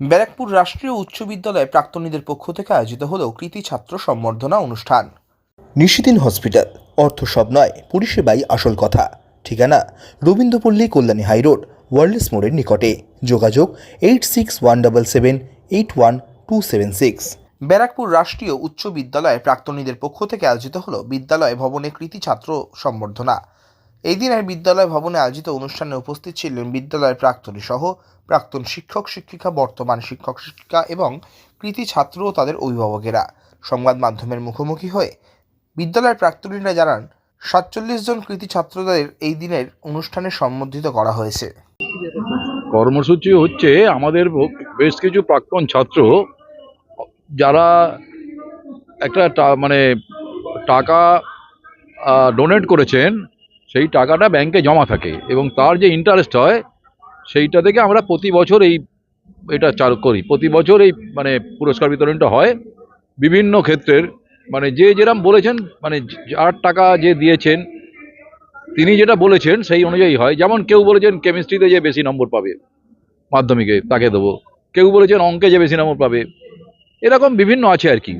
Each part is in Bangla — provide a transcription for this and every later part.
ব্যারাকপুর রাষ্ট্রীয় উচ্চ বিদ্যালয়ে প্রাক্তনীদের পক্ষ থেকে আয়োজিত হল কৃতি ছাত্র সম্বর্ধনা অনুষ্ঠান। নিশিদিন হসপিটাল অর্থ সব নয় পরিষেবাই আসল কথা। ঠিকানা রবীন্দ্রপল্লী কল্যাণী হাইরোড ওয়ার্ল্ডস মোড়ের নিকটে। যোগাযোগ eight six one double seven eight one two seven six. Barrackpore রাষ্ট্রীয় উচ্চ বিদ্যালয়ে প্রাক্তনীদের পক্ষ থেকে আয়োজিত হল বিদ্যালয় ভবনে কৃতি ছাত্র সম্বর্ধনা। এই দিনের বিদ্যালয় ভবনে আয়োজিত অনুষ্ঠানে উপস্থিত ছিলেন বিদ্যালয়ের প্রাক্তনী সহ প্রাক্তন শিক্ষক, শিক্ষিকা, বর্তমান শিক্ষক, শিক্ষিকা এবং কৃতি ছাত্র ও তাদের অভিভাবকেরা। সংবাদ মাধ্যমের মুখোমুখি হয়ে বিদ্যালয়ের প্রাক্তনীরা জানান, সাতচল্লিশ জন কৃতি ছাত্রদের এই দিনের অনুষ্ঠানে সম্বর্ধিত করা হয়েছে। কর্মসূচি হচ্ছে আমাদের বেশ কিছু প্রাক্তন ছাত্র যারা একটা মানে টাকা ডোনেট করেছেন সেই টাকাটা ব্যাংকে জমা থাকে এবং তার যে ইন্টারেস্ট হয়, সেইটা থেকে আমরা প্রতি বছর এই এটা চালু করি। প্রতি বছর এই মানে পুরস্কার বিতরণটা হয়। বিভিন্ন ক্ষেত্রের মানে যে যেরম বলেছেন মানে যার টাকা যে দিয়েছেন, তিনি যেটা বলেছেন সেই অনুযায়ী হয়। যেমন কেউ বলেছেন কেমিস্ট্রিতে যে বেশি নম্বর পাবে, মাধ্যমিকে তাকে দেবো। কেউ বলেছেন অঙ্কে যে বেশি নম্বর পাবে। এরকম বিভিন্ন আছে আর কি।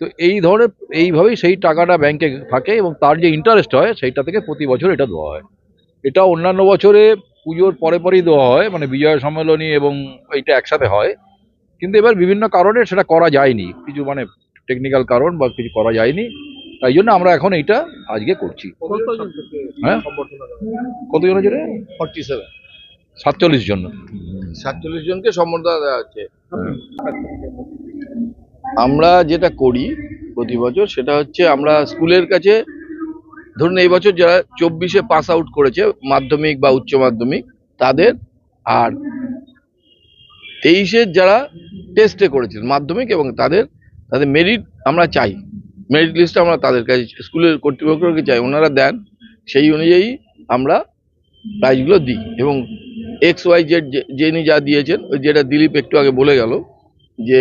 তো এই ধরনের এইভাবেই সেই টাকাটা ব্যাংকে থাকে এবং তার যে ইন্টারেস্ট হয় সেইটা থেকে প্রতি বছর এটা দেওয়া হয়। এটা অন্যান্য বছরে পুজোর পরে পরেই দেওয়া হয় মানে বিজয় সম্মেলনী এবং এইটা একসাথে হয়। কিন্তু এবার বিভিন্ন কারণে সেটা করা যায়নি। কিছু মানে টেকনিক্যাল কারণ বা কিছু করা যায়নি। তাই জন্য আমরা এখন এইটা আজকে করছি। হ্যাঁ? কতজন আছে রে? ফর্টি সেভেন সাতচল্লিশ জন। সাতচল্লিশ জনকে সম্বর্ধনা দেওয়া হচ্ছে। আমরা যেটা করি প্রতি বছর সেটা হচ্ছে আমরা স্কুলের কাছে, ধরুন এই বছর যারা চব্বিশে পাস আউট করেছে, মাধ্যমিক বা উচ্চ মাধ্যমিক, তাদের আর তেইশের যারা টেস্টে করেছেন মাধ্যমিক এবং তাদের তাদের মেরিট আমরা চাই। মেরিট লিস্ট আমরা তাদের কাছে, স্কুলের কর্তৃপক্ষকে চাই, ওনারা দেন, সেই অনুযায়ী আমরা প্রাইজগুলো দিই। এবং এক্স ওয়াই জেড যিনি যা দিয়েছেন, ওই যেটা দিলীপ একটু আগে বলে গেল যে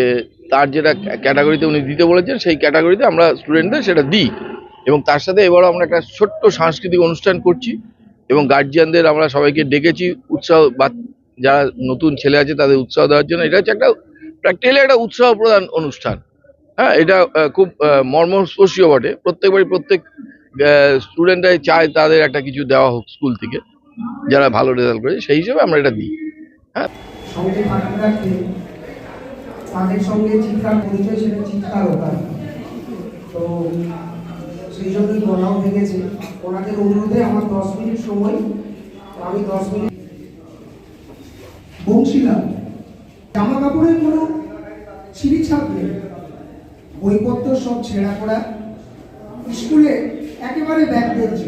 তার যেটা ক্যাটাগরিতে উনি দিতে বলেছেন, সেই ক্যাটাগরিতে আমরা স্টুডেন্টদের সেটা দিই। এবং তার সাথে এবারও আমরা একটা ছোট্ট সাংস্কৃতিক অনুষ্ঠান করছি এবং গার্জিয়ানদের আমরা সবাইকে ডেকেছি উৎসাহ বা যারা নতুন ছেলে আছে তাদের উৎসাহ দেওয়ার জন্য। এটা হচ্ছে একটা প্র্যাকটিক্যালি একটা উৎসাহ প্রদান অনুষ্ঠান। হ্যাঁ এটা খুব মর্মস্পর্শীয় বটে। প্রত্যেকবারই প্রত্যেক স্টুডেন্টরাই চায় তাদের একটা কিছু দেওয়া হোক স্কুল থেকে, যারা ভালো রেজাল্ট করেছে, সেই হিসেবে আমরা এটা দিই। থাকতে তাদের সঙ্গে চিৎকার পরিচয় সেটা চিৎকার ওটা। তো সেই জন্যই গলাও ভেঙেছে ওনাদের অনুরোধে আমার দশ মিনিট সময় আমি দশ মিনিট বংশীলাল জামা কাপড়ের কোনো ছিঁড়ি ছাপ নেই। বইপত্র সব ছেঁড়া করা। স্কুলে একেবারে ব্যাগ বেরছে